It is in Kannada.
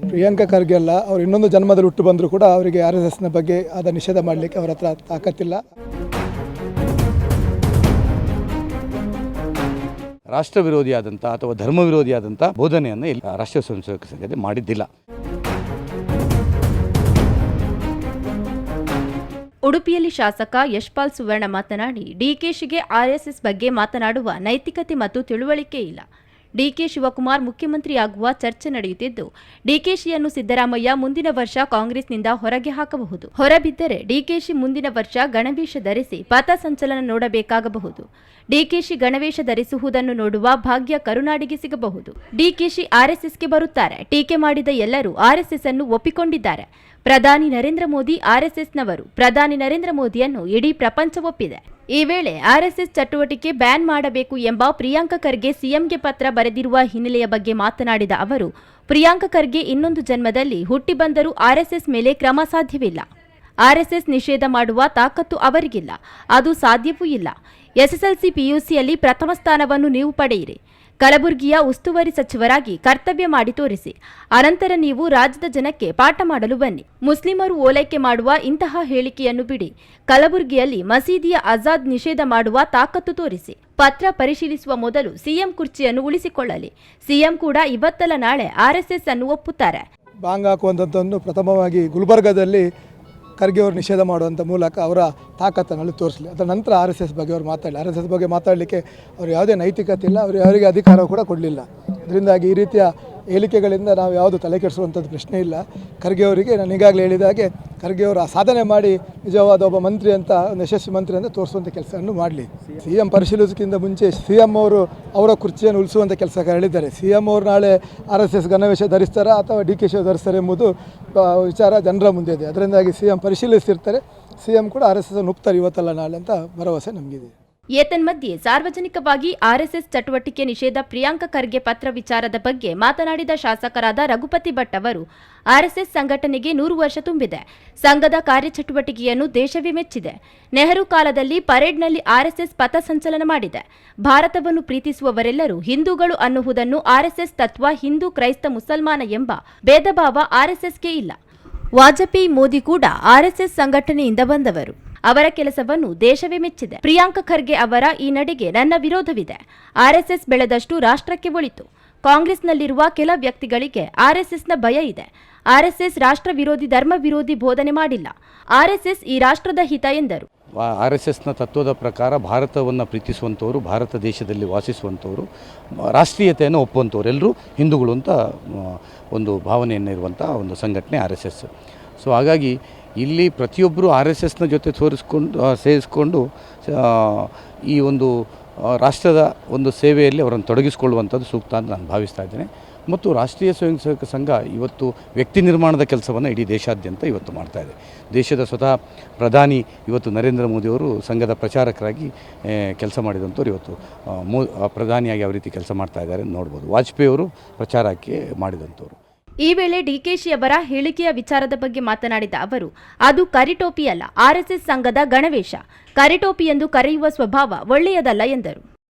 ಪ್ರಿಯಾಂಕಾ ಖರ್ಗೆ ಅಲ್ಲ ಅವ್ರು ಇನ್ನೊಂದು ಜನ್ಮದಲ್ಲಿ ಹುಟ್ಟು ಬಂದರೂ ಕೂಡ ಅವರಿಗೆ ಆರ್ ಎಸ್ ಎಸ್ನ ಬಗ್ಗೆ ಆದ ನಿಷೇಧ ಮಾಡಲಿಕ್ಕೆ ಅವರ ಹತ್ರ ತಾಕತ್ತಿಲ್ಲ. ರಾಷ್ಟ್ರ ವಿರೋಧಿಯಾದಂಥ ಅಥವಾ ಧರ್ಮ ವಿರೋಧಿಯಾದಂಥ ಬೋಧನೆಯನ್ನು ಇಲ್ಲಿ ರಾಷ್ಟ್ರೀಯ ಸ್ವಯಂ ಸೇವಕ ಸಂಘದ ಮಾಡಿದ್ದಿಲ್ಲ. ಉಡುಪಿಯಲ್ಲಿ ಶಾಸಕ ಯಶ್ಪಾಲ್ ಸುವರ್ಣ ಮಾತನಾಡಿ ಡಿಕೆಶಿಗೆ ಆರ್ಎಸ್ಎಸ್ ಬಗ್ಗೆ ಮಾತನಾಡುವ ನೈತಿಕತೆ ಮತ್ತು ತಿಳುವಳಿಕೆ ಇಲ್ಲ. ಡಿಕೆ ಶಿವಕುಮಾರ್ ಮುಖ್ಯಮಂತ್ರಿಯಾಗುವ ಚರ್ಚೆ ನಡೆಯುತ್ತಿದ್ದು, ಡಿಕೆಶಿಯನ್ನು ಸಿದ್ದರಾಮಯ್ಯ ಮುಂದಿನ ವರ್ಷ ಕಾಂಗ್ರೆಸ್ನಿಂದ ಹೊರಗೆ ಹಾಕಬಹುದು. ಹೊರಬಿದ್ದರೆ ಡಿಕೆಶಿ ಮುಂದಿನ ವರ್ಷ ಗಣವೇಶ ಧರಿಸಿ ಪಥಸಂಚಲನ ನೋಡಬೇಕಾಗಬಹುದು. ಡಿಕೆಶಿ ಗಣವೇಶ ಧರಿಸುವುದನ್ನು ನೋಡುವ ಭಾಗ್ಯ ಕರುನಾಡಿಗೆ ಸಿಗಬಹುದು. ಡಿಕೆಶಿ ಆರ್ಎಸ್ಎಸ್ಗೆ ಬರುತ್ತಾರೆ. ಟೀಕೆ ಮಾಡಿದ ಎಲ್ಲರೂ ಆರ್ಎಸ್ಎಸ್ ಅನ್ನು ಒಪ್ಪಿಕೊಂಡಿದ್ದಾರೆ. ಪ್ರಧಾನಿ ನರೇಂದ್ರ ಮೋದಿ ಆರ್ಎಸ್ಎಸ್ನವರು ಪ್ರಧಾನಿ ನರೇಂದ್ರ ಮೋದಿಯನ್ನು ಇಡೀ ಪ್ರಪಂಚ ಒಪ್ಪಿದೆ. ಈ ವೇಳೆ ಆರ್ಎಸ್ಎಸ್ ಚಟುವಟಿಕೆ ಬ್ಯಾನ್ ಮಾಡಬೇಕು ಎಂಬ ಪ್ರಿಯಾಂಕ ಖರ್ಗೆ ಸಿಎಂಗೆ ಪತ್ರ ಬರೆದಿರುವ ಹಿನ್ನೆಲೆಯ ಬಗ್ಗೆ ಮಾತನಾಡಿದ ಅವರು, ಪ್ರಿಯಾಂಕ ಖರ್ಗೆ ಇನ್ನೊಂದು ಜನ್ಮದಲ್ಲಿ ಹುಟ್ಟಿ ಬಂದರೂ ಆರ್ಎಸ್ಎಸ್ ಮೇಲೆ ಕ್ರಮ ಸಾಧ್ಯವಿಲ್ಲ. ಆರ್ಎಸ್ಎಸ್ ನಿಷೇಧ ಮಾಡುವ ತಾಕತ್ತು ಅವರಿಗಿಲ್ಲ, ಅದು ಸಾಧ್ಯವೂ ಇಲ್ಲ. ಎಸ್ಎಸ್ಎಲ್ಸಿ ಪಿಯುಸಿಯಲ್ಲಿ ಪ್ರಥಮ ಸ್ಥಾನವನ್ನು ನೀವು ಪಡೆಯಿರಿ. ಕಲಬುರಗಿಯ ಉಸ್ತುವಾರಿ ಸಚಿವರಾಗಿ ಕರ್ತವ್ಯ ಮಾಡಿ ತೋರಿಸಿ. ಅನಂತರ ನೀವು ರಾಜ್ಯದ ಜನಕ್ಕೆ ಪಾಠ ಮಾಡಲು ಬನ್ನಿ. ಮುಸ್ಲಿಮರು ಓಲೈಕೆ ಮಾಡುವ ಇಂತಹ ಹೇಳಿಕೆಯನ್ನು ಬಿಡಿ. ಕಲಬುರಗಿಯಲ್ಲಿ ಮಸೀದಿಯ ಆಜಾದ್ ನಿಷೇಧ ಮಾಡುವ ತಾಕತ್ತು ತೋರಿಸಿ. ಪತ್ರ ಪರಿಶೀಲಿಸುವ ಮೊದಲು ಸಿಎಂ ಕುರ್ಚಿಯನ್ನು ಉಳಿಸಿಕೊಳ್ಳಲಿ. ಸಿಎಂ ಕೂಡ ಇವತ್ತಲ್ಲ ನಾಳೆ ಆರ್ಎಸ್ಎಸ್ ಅನ್ನು ಒಪ್ಪುತ್ತಾರೆ. ಬಾಂಗ್ ಹಾಕುವಂಥದ್ದನ್ನು ಪ್ರಥಮವಾಗಿ ಗುಲ್ಬರ್ಗದಲ್ಲಿ ಖರ್ಗೆ ಅವರು ನಿಷೇಧ ಮಾಡುವಂಥ ಮೂಲಕ ಅವರ ತಾಕತ್ತನ್ನು ತೋರಿಸಲಿ. ಅದರ ನಂತರ ಆರ್ ಎಸ್ ಎಸ್ ಬಗ್ಗೆ ಅವರು ಮಾತಾಡಲಿ. ಆರ್ ಎಸ್ ಎಸ್ ಬಗ್ಗೆ ಮಾತಾಡಲಿಕ್ಕೆ ಅವರು ಯಾವುದೇ ನೈತಿಕತೆ ಇಲ್ಲ, ಅವರು ಅವರಿಗೆ ಅಧಿಕಾರ ಕೂಡ ಕೊಡಲಿಲ್ಲ. ಇದರಿಂದಾಗಿ ಈ ರೀತಿಯ ಹೇಳಿಕೆಗಳಿಂದ ನಾವು ಯಾವುದು ತಲೆ ಕೆಡಿಸುವಂಥದ್ದು ಪ್ರಶ್ನೆ ಇಲ್ಲ. ಖರ್ಗೆ ಅವರಿಗೆ ನಾನು ಈಗಾಗಲೇ ಹೇಳಿದ ಹಾಗೆ ಖರ್ಗೆ ಅವರು ಆ ಸಾಧನೆ ಮಾಡಿ ನಿಜವಾದ ಒಬ್ಬ ಮಂತ್ರಿ ಅಂತ, ಒಂದು ಯಶಸ್ವಿ ಮಂತ್ರಿ ಅಂತ ತೋರಿಸುವಂಥ ಕೆಲಸವನ್ನು ಮಾಡಲಿ. ಸಿ ಎಂ ಪರಿಶೀಲಿಸೋಕ್ಕಿಂತ ಮುಂಚೆ ಸಿ ಎಂ ಅವರು ಅವರ ಕುರ್ಚಿಯನ್ನು ಉಳಿಸುವಂಥ ಕೆಲಸ ಹೇಳಿದ್ದಾರೆ. ಸಿ ಎಂ ಅವರು ನಾಳೆ ಆರ್ ಎಸ್ ಎಸ್ ಗಣವೇಶ ಧರಿಸ್ತಾರಾ ಅಥವಾ ಡಿ ಕೆ ಶಿವ ಧರಿಸ್ತಾರೆ ಎಂಬುದು ವಿಚಾರ ಜನರ ಮುಂದೆ ಇದೆ. ಅದರಿಂದಾಗಿ ಸಿ ಎಂ ಪರಿಶೀಲಿಸ್ತಿರ್ತಾರೆ. ಸಿ ಎಂ ಕೂಡ ಆರ್ ಎಸ್ ಎಸ್ ಒಪ್ತಾರೆ ಇವತ್ತಲ್ಲ ನಾಳೆ ಅಂತ ಭರವಸೆ ನಮಗಿದೆ. ಏತನ್ಮಧ್ಯೆ ಸಾರ್ವಜನಿಕವಾಗಿ ಆರ್ಎಸ್ಎಸ್ ಚಟುವಟಿಕೆ ನಿಷೇಧ ಪ್ರಿಯಾಂಕ ಖರ್ಗೆ ಪತ್ರ ವಿಚಾರದ ಬಗ್ಗೆ ಮಾತನಾಡಿದ ಶಾಸಕರಾದ ರಘುಪತಿ ಭಟ್ ಅವರು, ಆರ್ಎಸ್ಎಸ್ ಸಂಘಟನೆಗೆ ನೂರು ವರ್ಷ ತುಂಬಿದೆ. ಸಂಘದ ಕಾರ್ಯಚಟುವಟಿಕೆಯನ್ನು ದೇಶವೇ ಮೆಚ್ಚಿದೆ. ನೆಹರು ಕಾಲದಲ್ಲಿ ಪರೇಡ್ನಲ್ಲಿ ಆರ್ಎಸ್ಎಸ್ ಪಥಸಂಚಲನ ಮಾಡಿದೆ. ಭಾರತವನ್ನು ಪ್ರೀತಿಸುವವರೆಲ್ಲರೂ ಹಿಂದೂಗಳು ಅನ್ನುವುದನ್ನು ಆರ್ಎಸ್ಎಸ್ ತತ್ವ ಹಿಂದೂ ಕ್ರೈಸ್ತ ಮುಸಲ್ಮಾನ ಎಂಬ ಭೇದಭಾವ ಆರ್ಎಸ್ಎಸ್ಗೆ ಇಲ್ಲ. ವಾಜಪೇಯಿ ಮೋದಿ ಕೂಡ ಆರ್ಎಸ್ಎಸ್ ಸಂಘಟನೆಯಿಂದ ಬಂದವರು. ಅವರ ಕೆಲಸವನ್ನು ದೇಶವೇ ಮೆಚ್ಚಿದೆ. ಪ್ರಿಯಾಂಕ ಖರ್ಗೆ ಅವರ ಈ ನಡೆಗೆ ನನ್ನ ವಿರೋಧವಿದೆ. ಆರ್ಎಸ್ಎಸ್ ಬೆಳೆದಷ್ಟು ರಾಷ್ಟ್ರಕ್ಕೆ ಒಳಿತು. ಕಾಂಗ್ರೆಸ್ನಲ್ಲಿರುವ ಕೆಲ ವ್ಯಕ್ತಿಗಳಿಗೆ ಆರ್ಎಸ್ಎಸ್ನ ಭಯ ಇದೆ. ಆರ್ಎಸ್ಎಸ್ ರಾಷ್ಟ್ರ ವಿರೋಧಿ ಧರ್ಮ ವಿರೋಧಿ ಬೋಧನೆ ಮಾಡಿಲ್ಲ. ಆರ್ಎಸ್ಎಸ್ ಈ ರಾಷ್ಟ್ರದ ಹಿತ ಎಂದರು. ಆರ್ ಎಸ್ ಎಸ್ನ ತತ್ವದ ಪ್ರಕಾರ ಭಾರತವನ್ನು ಪ್ರೀತಿಸುವಂಥವರು ಭಾರತ ದೇಶದಲ್ಲಿ ವಾಸಿಸುವಂಥವರು ರಾಷ್ಟ್ರೀಯತೆಯನ್ನು ಒಪ್ಪುವಂಥವ್ರು ಎಲ್ಲರೂ ಹಿಂದೂಗಳು ಅಂತ ಒಂದು ಭಾವನೆಯನ್ನು ಇರುವಂಥ ಒಂದು ಸಂಘಟನೆ ಆರ್ ಎಸ್ ಎಸ್. ಸೊ ಹಾಗಾಗಿ ಇಲ್ಲಿ ಪ್ರತಿಯೊಬ್ಬರು ಆರ್ ಎಸ್ ಎಸ್ನ ಜೊತೆ ತೋರಿಸ್ಕೊಂಡು ಸೇರಿಸ್ಕೊಂಡು ಈ ಒಂದು ರಾಷ್ಟ್ರದ ಒಂದು ಸೇವೆಯಲ್ಲಿ ಅವರನ್ನು ತೊಡಗಿಸಿಕೊಳ್ಳುವಂಥದ್ದು ಸೂಕ್ತ ಅಂತ ನಾನು ಭಾವಿಸ್ತಾ ಇದ್ದೇನೆ. ಮತ್ತು ರಾಷ್ಟ್ರೀಯ ಸ್ವಯಂ ಸೇವಕ ಸಂಘ ಇವತ್ತು ವ್ಯಕ್ತಿ ನಿರ್ಮಾಣದ ಕೆಲಸವನ್ನು ಇಡೀ ದೇಶಾದ್ಯಂತ ಇವತ್ತು ಮಾಡ್ತಾ ಇದೆ. ದೇಶದ ಸ್ವತಃ ಪ್ರಧಾನಿ ಇವತ್ತು ನರೇಂದ್ರ ಮೋದಿಯವರು ಸಂಘದ ಪ್ರಚಾರಕರಾಗಿ ಕೆಲಸ ಮಾಡಿದಂಥವ್ರು ಇವತ್ತು ಮೋ ಪ್ರಧಾನಿಯಾಗಿ ಯಾವ ರೀತಿ ಕೆಲಸ ಮಾಡ್ತಾ ಇದ್ದಾರೆ ನೋಡ್ಬೋದು. ವಾಜಪೇಯಿ ಅವರು ಪ್ರಚಾರಕ್ಕೆ ಮಾಡಿದಂಥವ್ರು. ಈ ವೇಳೆ ಡಿಕೆಶಿ ಅವರ ಹೇಳಿಕೆಯ ವಿಚಾರದ ಬಗ್ಗೆ ಮಾತನಾಡಿದ ಅವರು, ಅದು ಕರಿಟೋಪಿಯಲ್ಲ ಆರ್ಎಸ್ಎಸ್ ಸಂಘದ ಗಣವೇಶ. ಕರಿಟೋಪಿ ಎಂದು ಕರೆಯುವ ಸ್ವಭಾವ ಒಳ್ಳೆಯದಲ್ಲ ಎಂದರು.